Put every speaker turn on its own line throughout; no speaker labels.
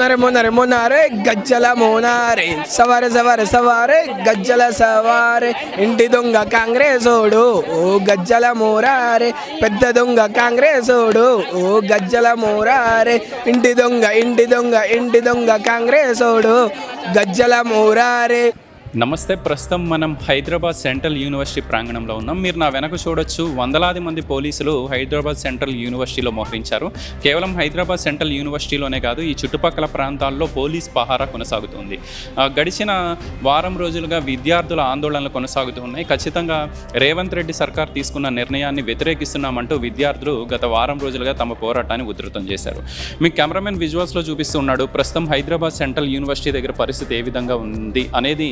మునరే మోనారే గజ్జల మోనారే సవారే సవారే సవారే గజ్జల సవారే ఇంటి దొంగ కాంగ్రెసోడు ఓ గజ్జల మోరారే పెద్ద దొంగ కాంగ్రెసోడు ఓ గజ్జల మోరారే ఇంటి దొంగ ఇంటి దొంగ ఇంటి దొంగ కాంగ్రెసోడు గజ్జల మోరారే
నమస్తే ప్రస్తుతం మనం హైదరాబాద్ సెంట్రల్ యూనివర్సిటీ ప్రాంగణంలో ఉన్నాం. మీరు నా వెనక చూడొచ్చు వందలాది మంది పోలీసులు హైదరాబాద్ సెంట్రల్ యూనివర్సిటీలో మోహరించారు. కేవలం హైదరాబాద్ సెంట్రల్ యూనివర్సిటీలోనే కాదు ఈ చుట్టుపక్కల ప్రాంతాల్లో పోలీస్ పహారా కొనసాగుతుంది. గడిచిన వారం రోజులుగా విద్యార్థుల ఆందోళనలు కొనసాగుతూ ఉన్నాయి. ఖచ్చితంగా రేవంత్ రెడ్డి సర్కార్ తీసుకున్న నిర్ణయాన్ని వ్యతిరేకిస్తున్నామంటూ విద్యార్థులు గత వారం రోజులుగా తమ పోరాటాన్ని ఉధృతం చేశారు. మీ కెమెరామెన్ విజువల్స్లో చూపిస్తున్నాడు ప్రస్తుతం హైదరాబాద్ సెంట్రల్ యూనివర్సిటీ దగ్గర పరిస్థితి ఏ విధంగా ఉంది అనేది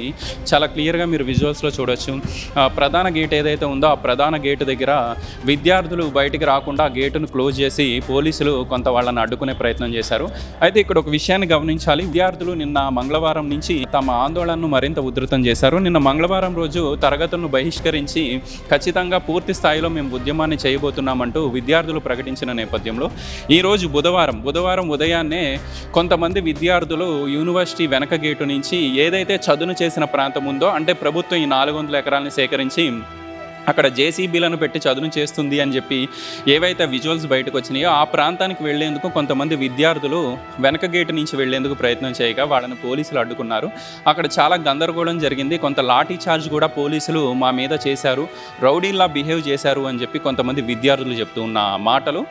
చాలా క్లియర్గా మీరు విజువల్స్లో చూడొచ్చు. ఆ, ప్రధాన గేట్ ఏదైతే ఉందో ఆ ప్రధాన గేటు దగ్గర విద్యార్థులు బయటికి రాకుండా గేటును క్లోజ్ చేసి పోలీసులు కొంత వాళ్ళని అడ్డుకునే ప్రయత్నం చేశారు. అయితే ఇక్కడ ఒక విషయాన్ని గమనించాలి. విద్యార్థులు నిన్న మంగళవారం నుంచి తమ ఆందోళనను మరింత ఉధృతం చేశారు. నిన్న మంగళవారం రోజు తరగతులను బహిష్కరించి ఖచ్చితంగా పూర్తి స్థాయిలో మేము ఉద్యమాన్ని చేయబోతున్నామంటూ విద్యార్థులు ప్రకటించిన నేపథ్యంలో ఈరోజు బుధవారం బుధవారం ఉదయాన్నే కొంతమంది విద్యార్థులు యూనివర్సిటీ వెనక గేటు నుంచి ఏదైతే చదును చేసిన ప్రాంతం ఉందో అంటే ప్రభుత్వం ఈ నాలుగు వందల ఎకరాలని సేకరించి అక్కడ జేసీబీలను పెట్టి చదును చేస్తుంది అని చెప్పి ఏవైతే విజువల్స్ బయటకు వచ్చినాయో ఆ ప్రాంతానికి వెళ్ళేందుకు కొంతమంది విద్యార్థులు వెనక గేటు నుంచి వెళ్ళేందుకు ప్రయత్నం చేయగా వాళ్ళని పోలీసులు అడ్డుకున్నారు. అక్కడ చాలా గందరగోళం జరిగింది. కొంత లాఠీ చార్జ్ కూడా పోలీసులు మా మీద చేశారు. రౌడీలా బిహేవ్ చేశారు అని చెప్పి కొంతమంది విద్యార్థులు చెప్తూ ఉన్న మాటలు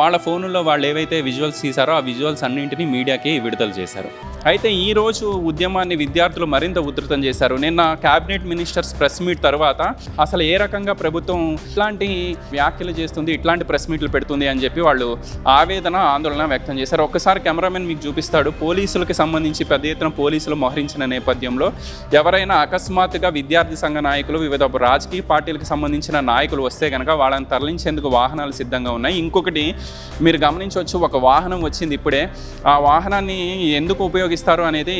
వాళ్ళ ఫోనుల్లో వాళ్ళు ఏవైతే విజువల్స్ తీశారో ఆ విజువల్స్ అన్నింటినీ మీడియాకి విడుదల చేశారు. అయితే ఈ రోజు ఉద్యమాన్ని విద్యార్థులు మరింత ఉధృతం చేశారు. నిన్న క్యాబినెట్ మినిస్టర్స్ ప్రెస్ మీట్ తర్వాత అసలు ఏ రకంగా ప్రభుత్వం ఇట్లాంటి వ్యాఖ్యలు చేస్తుంది ఇట్లాంటి ప్రెస్ మీట్లు పెడుతుంది అని చెప్పి వాళ్ళు ఆవేదన ఆందోళన వ్యక్తం చేశారు. ఒక్కసారి కెమెరామెన్ మీకు చూపిస్తాడు. పోలీసులకు సంబంధించి పెద్ద ఎత్తున పోలీసులు మోహరించిన నేపథ్యంలో ఎవరైనా అకస్మాత్తుగా విద్యార్థి సంఘ నాయకులు వివిధ రాజకీయ పార్టీలకు సంబంధించిన నాయకులు వస్తే కనుక వాళ్ళని తరలించేందుకు వాహనాలు సిద్ధంగా ఉన్నాయి. ఇంకొకటి మీరు గమనించవచ్చు ఒక వాహనం వచ్చింది ఇప్పుడే. ఆ వాహనాన్ని ఎందుకు ఉపయోగిస్తారు అనేది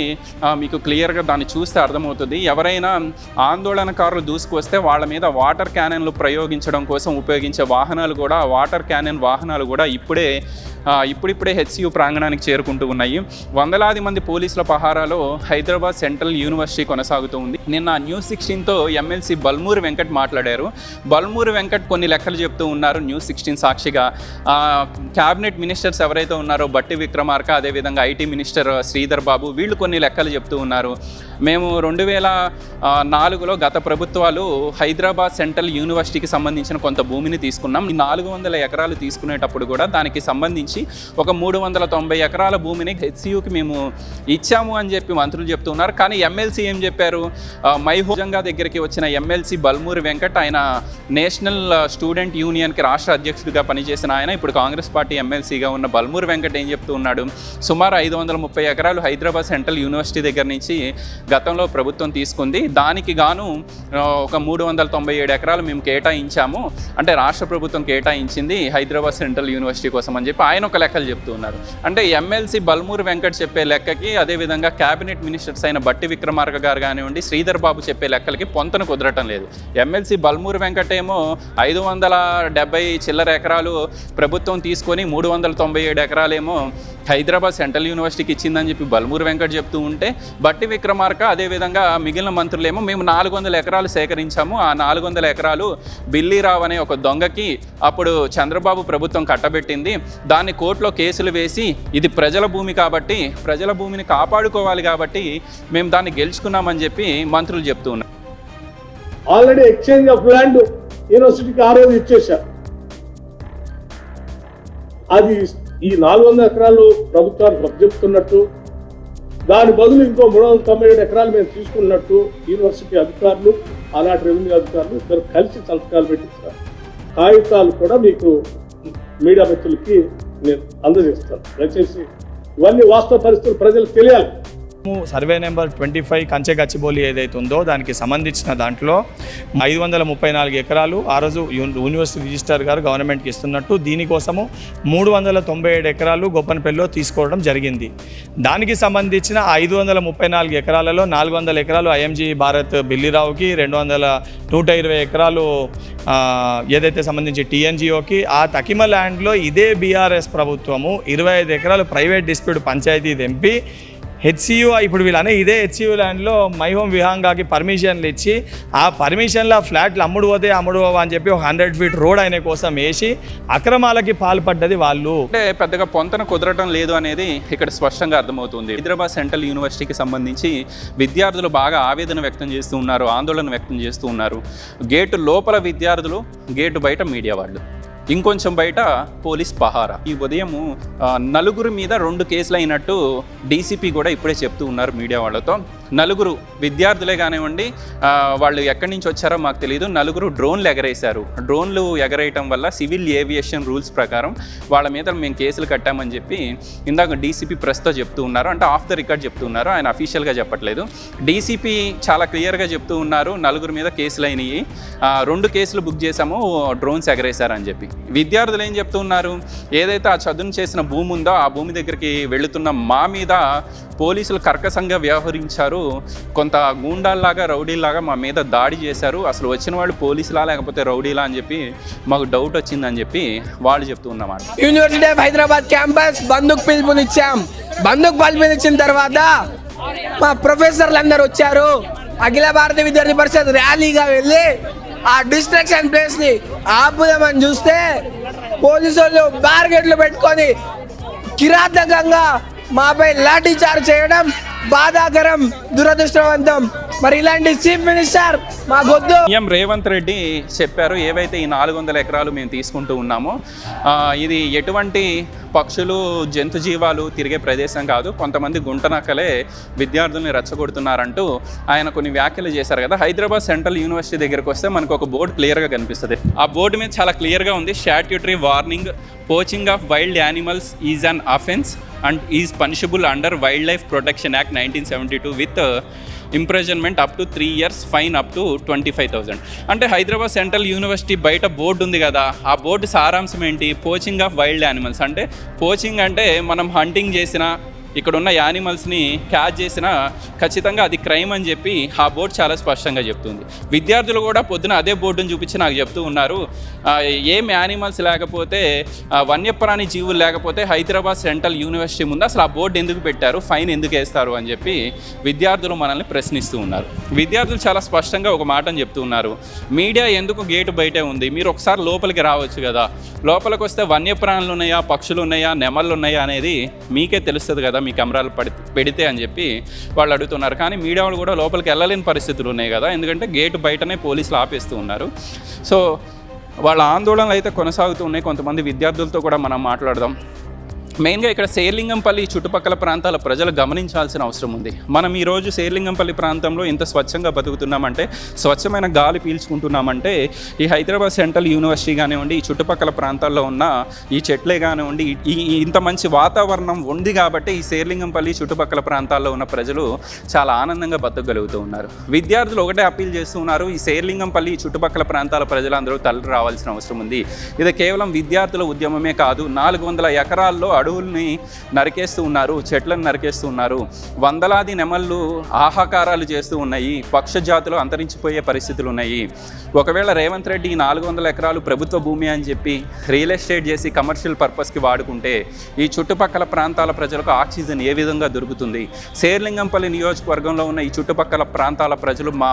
మీకు క్లియర్గా దాన్ని చూస్తే అర్థమవుతుంది. ఎవరైనా ఆందోళనకారులు దూసుకు వస్తే వాళ్ళ మీద వాటర్ వాటర్ క్యానన్లు ప్రయోగించడం కోసం ఉపయోగించే వాహనాలు కూడా వాటర్ క్యానన్ వాహనాలు కూడా ఇప్పుడే ఇప్పుడిప్పుడే హెచ్సియు ప్రాంగణానికి చేరుకుంటూ ఉన్నాయి. వందలాది మంది పోలీసుల పహారాలో హైదరాబాద్ సెంట్రల్ యూనివర్సిటీ కొనసాగుతూ ఉంది. నిన్న న్యూస్ సిక్స్టీన్తో ఎమ్మెల్సీ బల్మూరి వెంకట్ మాట్లాడారు. బల్మూరి వెంకట్ కొన్ని లెక్కలు చెప్తూ ఉన్నారు. న్యూస్ సిక్స్టీన్ సాక్షిగా. క్యాబినెట్ మినిస్టర్స్ ఎవరైతే ఉన్నారో బట్టి విక్రమార్క అదేవిధంగా ఐటీ మినిస్టర్ శ్రీధర్ బాబు వీళ్ళు కొన్ని లెక్కలు చెప్తూ ఉన్నారు. మేము రెండు వేల నాలుగులో గత ప్రభుత్వాలు హైదరాబాద్ సెంట్రల్ యూనివర్సిటీకి సంబంధించిన కొంత భూమిని తీసుకున్నాం. నాలుగు వందల ఎకరాలు తీసుకునేటప్పుడు కూడా దానికి సంబంధించి ఒక మూడు వందల తొంభై ఎకరాల భూమిని హెచ్సియుకి మేము ఇచ్చాము అని చెప్పి మంత్రులు చెప్తున్నారు కానీ ఎమ్మెల్సీ ఏం చెప్పారు? మైహోజంగా దగ్గరికి వచ్చిన ఎమ్మెల్సీ బల్మూరి వెంకట్ ఆయన నేషనల్ స్టూడెంట్ యూనియన్కి రాష్ట్ర అధ్యక్షుడిగా పనిచేసిన ఆయన ఇప్పుడు కాంగ్రెస్ పార్టీ ఎమ్మెల్సీగా ఉన్న బల్మూరి వెంకట్ ఏం చెప్తూ ఉన్నాడు? సుమారు ఐదు వందల ముప్పై ఎకరాలు హైదరాబాద్ సెంట్రల్ యూనివర్సిటీ దగ్గర నుంచి గతంలో ప్రభుత్వం తీసుకుంది. దానికి గాను ఒక మూడు వందల తొంభై ఏడు ఎకరాలు మేము కేటాయించాము. అంటే రాష్ట్ర ప్రభుత్వం కేటాయించింది హైదరాబాద్ సెంట్రల్ యూనివర్సిటీ కోసం అని చెప్పి ఆయన ఒక లెక్కలు చెప్తూ ఉన్నారు. అంటే ఎమ్మెల్సీ బల్మూరి వెంకట్ చెప్పే లెక్కకి అదేవిధంగా క్యాబినెట్ మినిస్టర్స్ అయిన బట్టి విక్రమార్క గారు కానివ్వండి శ్రీధర్ బాబు చెప్పే లెక్కలకి పొంతన కుదరటం లేదు. ఎమ్మెల్సీ బల్మూరి వెంకట్ ఏమో ఐదు వందల డెబ్బై చిల్లర ఎకరాలు ప్రభుత్వం తీసుకొని మూడు వందల తొంభై ఏడు ఎకరాలేమో హైదరాబాద్ సెంట్రల్ యూనివర్సిటీకి ఇచ్చిందని చెప్పి బల్మూరు వెంకట్ చెప్తూ ఉంటే బట్టి విక్రమార్క అదేవిధంగా మిగిలిన మంత్రులేమో మేము నాలుగు వందల ఎకరాలు సేకరించాము. ఆ నాలుగు వందల ఎకరాలు బిల్లీరావు అనే ఒక దొంగకి అప్పుడు చంద్రబాబు ప్రభుత్వం కట్టబెట్టింది. దాన్ని కోర్టులో కేసులు వేసి ఇది ప్రజల భూమి కాబట్టి ప్రజల భూమిని కాపాడుకోవాలి కాబట్టి మేము దాన్ని గెలుచుకున్నామని చెప్పి మంత్రులు చెప్తూ ఉన్నారు.
ఆల్రెడీ ఎక్స్చేంజ్ ఆఫ్ ల్యాండ్ యూనివర్సిటీకి ఆ రోజు ఇచ్చేశారు. అది ఈ నాలుగు వందల ఎకరాలు ప్రభుత్వానికి చెప్తున్నట్టు దాని బదులు ఇంకో మూడు వందల తొంభై ఏడు ఎకరాలు మేము తీసుకున్నట్టు యూనివర్సిటీ అధికారులు ఆనాటి రెవెన్యూ అధికారులు ఇద్దరు కలిసి సంతకాలు పెట్టించారు. కాగితాలు కూడా మీకు మీడియా మిత్రులకి నేను అందజేస్తాను. దయచేసి ఇవన్నీ వాస్తవ పరిస్థితులు ప్రజలకు తెలియాలి.
సర్వే నెంబర్ ట్వంటీ ఫైవ్ కంచె గచ్చిబోలి ఏదైతే ఉందో దానికి సంబంధించిన దాంట్లో ఐదు వందల ముప్పై నాలుగు ఎకరాలు ఆ రోజు యూనివర్సిటీ రిజిస్టార్ గారు గవర్నమెంట్కి ఇస్తున్నట్టు దీనికోసము మూడు వందల తొంభై ఏడు ఎకరాలు గొప్పనపల్లిలో తీసుకోవడం జరిగింది. దానికి సంబంధించిన ఐదు వందల ముప్పై నాలుగు ఎకరాలలో నాలుగు వందల ఎకరాలు ఐఎంజీ భారత్ బిల్లిరావుకి రెండు వందల నూట ఇరవై ఎకరాలు ఏదైతే సంబంధించి టీఎన్జిఓకి ఆ తకిమ ల్యాండ్లో ఇదే బీఆర్ఎస్ ప్రభుత్వము ఇరవై ఐదు ఎకరాలు ప్రైవేట్ డిస్ప్యూట్ పంచాయతీ తెంపి హెచ్సియు ఇప్పుడు వీళ్ళనే ఇదే హెచ్సియు ల్యాండ్లో మై హోమ్ విహాంగాకి పర్మిషన్లు ఇచ్చి ఆ పర్మిషన్ల ఫ్లాట్లు అమ్ముడు పోతే అమ్ముడు అని చెప్పి ఒక హండ్రెడ్ ఫీట్ రోడ్ ఆయన కోసం వేసి అక్రమాలకి పాల్పడ్డది వాళ్ళు.
అంటే పెద్దగా పొంతన కుదరటం లేదు అనేది ఇక్కడ స్పష్టంగా అర్థమవుతుంది. హైదరాబాద్ సెంట్రల్ యూనివర్సిటీకి సంబంధించి విద్యార్థులు బాగా ఆవేదన వ్యక్తం చేస్తూ ఉన్నారు ఆందోళన వ్యక్తం చేస్తూ ఉన్నారు. గేటు లోపల విద్యార్థులు గేటు బయట మీడియా వాళ్ళు. ఇంకొంచెం బయట పోలీస్ పహారా. ఈ ఉదయము నలుగురి మీద రెండు కేసులు అయినట్టు డీసీపీ కూడా ఇప్పుడే చెప్తూ ఉన్నారు మీడియా వాళ్ళతో. నలుగురు విద్యార్థులే కానివ్వండి వాళ్ళు ఎక్కడి నుంచి వచ్చారో మాకు తెలియదు నలుగురు డ్రోన్లు ఎగరేశారు. డ్రోన్లు ఎగరేయటం వల్ల సివిల్ ఏవియేషన్ రూల్స్ ప్రకారం వాళ్ళ మీద మేము కేసులు కట్టామని చెప్పి ఇందాక డీసీపీ ప్రెస్తో చెప్తూ ఉన్నారు. అంటే ఆఫ్ ద రికార్డ్ చెప్తూ ఉన్నారు. ఆయన అఫీషియల్గా చెప్పట్లేదు. డీసీపీ చాలా క్లియర్గా చెప్తూ ఉన్నారు. నలుగురు మీద కేసులు అయినాయి. రెండు కేసులు బుక్ చేశాము. డ్రోన్స్ ఎగరేశారని చెప్పి. విద్యార్థులు ఏం చెప్తూ ఉన్నారు? ఏదైతే ఆ చదువును చేసిన భూమి ఉందో ఆ భూమి దగ్గరికి వెళుతున్న మా మీద పోలీసులు కర్కశంగా వ్యవహరించారు. కొంత గూండాల్లాగా రౌడీలాగా మా మీద దాడి చేశారు. అసలు వచ్చిన వాళ్ళు పోలీసులా లేకపోతే రౌడీలా అని చెప్పి మాకు డౌట్ వచ్చిందని చెప్పి వాళ్ళు చెప్తూ ఉన్నమాట.
యూనివర్సిటీ ఆఫ్ హైదరాబాద్ క్యాంపస్ బందుకు పిలుపునిచ్చాం బందుకు పిలుపునిచ్చిన తర్వాత మా ప్రొఫెసర్లు అందరు వచ్చారు. అఖిల భారత విద్యార్థి పరిషత్ ర్యాలీగా వెళ్ళి ఆ డిస్ట్రక్షన్ ప్లేస్ని ఆపుదామని చూస్తే పోలీసు వాళ్ళు బార్గెట్లు పెట్టుకొని కిరాతకంగా మాపై లాఠీ చార్జ్ చేయడం బాధాకరం దురదృష్టవంతం. మరి ఇలాంటి చీఫ్ మినిస్టర్ మాకొద్దు
సీఎం రేవంత్ రెడ్డి చెప్పారు ఏవైతే ఈ నాలుగు వందల ఎకరాలు మేము తీసుకుంటూ ఉన్నామో ఇది ఎటువంటి పక్షులు జంతు జీవాలు తిరిగే ప్రదేశం కాదు. కొంతమంది గుంటనక్కలే విద్యార్థుల్ని రెచ్చగొడుతున్నారంటూ ఆయన కొన్ని వ్యాఖ్యలు చేశారు కదా. హైదరాబాద్ సెంట్రల్ యూనివర్సిటీ దగ్గరికి వస్తే మనకు ఒక బోర్డు క్లియర్గా కనిపిస్తుంది. ఆ బోర్డు మీద చాలా క్లియర్గా ఉంది statutory warning poaching of wild animals is an offence and is punishable under wild life protection act nineteen seventy two with imprisonment up to three years fine up to twenty five thousand. అంటే Hyderabad central university బయట board ఉంది కదా ఆ board సారాంశం ఏంటి? Poaching of wild animals. అంటే poaching అంటే మనం హంటింగ్ చేసిన ఇక్కడ ఉన్న యానిమల్స్ని క్యాచ్ చేసిన ఖచ్చితంగా అది క్రైమ్ అని చెప్పి ఆ బోర్డు చాలా స్పష్టంగా చెప్తుంది. విద్యార్థులు కూడా పొద్దున అదే బోర్డును చూపించి నాకు చెప్తూ ఉన్నారు. ఏం యానిమల్స్ లేకపోతే వన్యప్రాణి జీవులు లేకపోతే హైదరాబాద్ సెంట్రల్ యూనివర్సిటీ ముందు అసలు ఆ బోర్డు ఎందుకు పెట్టారు ఫైన్ ఎందుకు వేస్తారు అని చెప్పి విద్యార్థులు మనల్ని ప్రశ్నిస్తూ ఉన్నారు. విద్యార్థులు చాలా స్పష్టంగా ఒక మాటను చెప్తూ ఉన్నారు. మీడియా ఎందుకు గేటు బయటే ఉంది? మీరు ఒకసారి లోపలికి రావచ్చు కదా. లోపలికి వస్తే వన్యప్రాణులు ఉన్నాయా పక్షులు ఉన్నాయా నెమళ్ళు ఉన్నాయా అనేది మీకే తెలుస్తుంది కదా మీ కెమెరాలు పడి పెడితే అని చెప్పి వాళ్ళు అడుగుతున్నారు. కానీ మీడియా వాళ్ళు కూడా లోపలికి వెళ్ళలేని పరిస్థితులు ఉన్నాయి కదా. ఎందుకంటే గేటు బయటనే పోలీసులు ఆపేస్తూ ఉన్నారు. సో వాళ్ళ ఆందోళనలు అయితే కొనసాగుతూ ఉన్నాయి. కొంతమంది విద్యార్థులతో కూడా మనం మాట్లాడదాం. మెయిన్గా ఇక్కడ శేర్లింగంపల్లి చుట్టుపక్కల ప్రాంతాల ప్రజలు గమనించాల్సిన అవసరం ఉంది. మనం ఈరోజు శేర్లింగంపల్లి ప్రాంతంలో ఇంత స్వచ్ఛంగా బతుకుతున్నామంటే స్వచ్ఛమైన గాలి పీల్చుకుంటున్నామంటే ఈ హైదరాబాద్ సెంట్రల్ యూనివర్సిటీ కానివ్వండి ఈ చుట్టుపక్కల ప్రాంతాల్లో ఉన్న ఈ చెట్లే కానివ్వండి ఈ ఈ- ఇంత మంచి వాతావరణం ఉంది కాబట్టి ఈ శేర్లింగంపల్లి చుట్టుపక్కల ప్రాంతాల్లో ఉన్న ప్రజలు చాలా ఆనందంగా బతకగలుగుతూ ఉన్నారు. విద్యార్థులు ఒకటే అప్పీల్ చేస్తూ ఉన్నారు ఈ శేర్లింగంపల్లి చుట్టుపక్కల ప్రాంతాల ప్రజలందరూ తల్లి రావాల్సిన అవసరం ఉంది. ఇది కేవలం విద్యార్థుల ఉద్యమమే కాదు నాలుగు వందల ఎకరాల్లో అడవుల్ని నరికేస్తూ ఉన్నారు చెట్లను నరికేస్తూ ఉన్నారు. వందలాది నెమళ్ళు ఆహాకారాలు చేస్తూ ఉన్నాయి. పక్ష జాతులు అంతరించిపోయే పరిస్థితులు ఉన్నాయి. ఒకవేళ రేవంత్ రెడ్డి ఈ నాలుగు వందల ఎకరాలు ప్రభుత్వ భూమి అని చెప్పి రియల్ ఎస్టేట్ చేసి కమర్షియల్ పర్పస్కి వాడుకుంటే ఈ చుట్టుపక్కల ప్రాంతాల ప్రజలకు ఆక్సిజన్ ఏ విధంగా దొరుకుతుంది? శేర్లింగంపల్లి నియోజకవర్గంలో ఉన్న ఈ చుట్టుపక్కల ప్రాంతాల ప్రజలు మా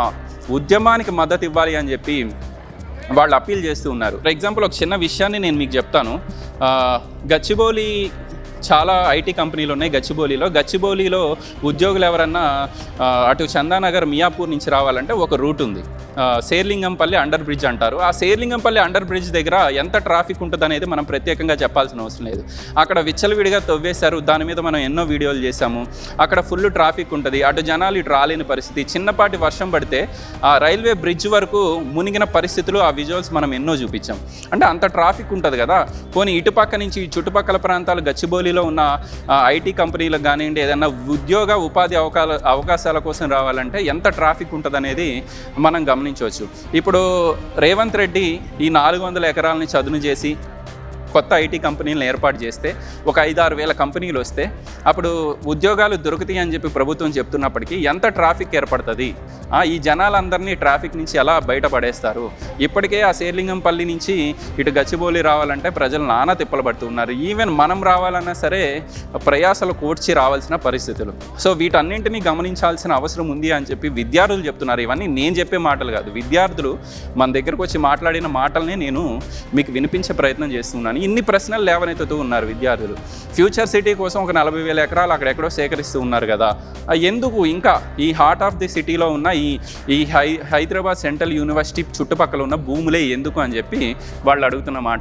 ఉద్యమానికి మద్దతు ఇవ్వాలి అని చెప్పి వాళ్ళు అప్పీల్ చేస్తూ ఉన్నారు. ఫర్ ఎగ్జాంపుల్ ఒక చిన్న విషయాన్ని నేను మీకు చెప్తాను. గచ్చిబౌలి చాలా ఐటీ కంపెనీలు ఉన్నాయి గచ్చిబౌలిలో. గచ్చిబౌలిలో ఉద్యోగులు ఎవరన్నా అటు చందానగర్ మియాపూర్ నుంచి రావాలంటే ఒక రూట్ ఉంది. శేర్లింగంపల్లి అండర్ బ్రిడ్జ్ అంటారు. ఆ శేర్లింగంపల్లి అండర్ బ్రిడ్జ్ దగ్గర ఎంత ట్రాఫిక్ ఉంటుంది అనేది మనం ప్రత్యేకంగా చెప్పాల్సిన అవసరం లేదు. అక్కడ విచ్చలవిడిగా తవ్వేశారు. దాని మీద మనం ఎన్నో వీడియోలు చేశాము. అక్కడ ఫుల్ ట్రాఫిక్ ఉంటుంది. అటు జనాలు ఇటు రాలేని పరిస్థితి. చిన్నపాటి వర్షం పడితే ఆ రైల్వే బ్రిడ్జ్ వరకు మునిగిన పరిస్థితులు ఆ విజువల్స్ మనం ఎన్నో చూపించాం. అంటే అంత ట్రాఫిక్ ఉంటుంది కదా. పోనీ ఇటుపక్క నుంచి చుట్టుపక్కల ప్రాంతాలు గచ్చిబౌలిలో ఉన్న ఐటీ కంపెనీలకు కానివ్వండి ఏదైనా ఉద్యోగ ఉపాధి అవకాశ అవకాశాల కోసం రావాలంటే ఎంత ట్రాఫిక్ ఉంటుంది అనేది మనం గమనించవచ్చు. ఇప్పుడు రేవంత్ రెడ్డి ఈ నాలుగు వందల ఎకరాలని చదును చేసి కొత్త ఐటీ కంపెనీలను ఏర్పాటు చేస్తే ఒక ఐదు ఆరు వేల కంపెనీలు వస్తే అప్పుడు ఉద్యోగాలు దొరుకుతాయి అని చెప్పి ప్రభుత్వం చెప్తున్నప్పటికీ ఎంత ట్రాఫిక్ ఏర్పడుతుంది? ఆ, ఈ జనాలందరినీ ట్రాఫిక్ నుంచి ఎలా బయటపడేస్తారు? ఇప్పటికే ఆ శేర్లింగంపల్లి నుంచి ఇటు గచ్చిబౌలి రావాలంటే ప్రజలు నానా తిప్పలు పడుతున్నారు ఈవెన్ మనం రావాలన్నా సరే ప్రయాసలు కూర్చి రావాల్సిన పరిస్థితులు. సో వీటన్నింటినీ గమనించాల్సిన అవసరం ఉంది అని చెప్పి విద్యార్థులు చెప్తున్నారు. ఇవన్నీ నేను చెప్పే మాటలు కాదు. విద్యార్థులు మన దగ్గరకు వచ్చి మాట్లాడిన మాటలనే నేను మీకు వినిపించే ప్రయత్నం చేస్తున్నాను. ఇన్ని ప్రశ్నలు లేవనెత్తుతూ ఉన్నారు విద్యార్థులు. ఫ్యూచర్ సిటీ కోసం ఒక నలభై వేల ఎకరాలు అక్కడెక్కడో సేకరిస్తూ ఉన్నారు కదా. ఎందుకు ఇంకా ఈ హార్ట్ ఆఫ్ ది సిటీలో ఉన్న ఈ ఈ హై హైదరాబాద్ సెంట్రల్ యూనివర్సిటీ చుట్టుపక్కల ఉన్న భూములే ఎందుకు అని చెప్పి వాళ్ళు అడుగుతున్న మాట.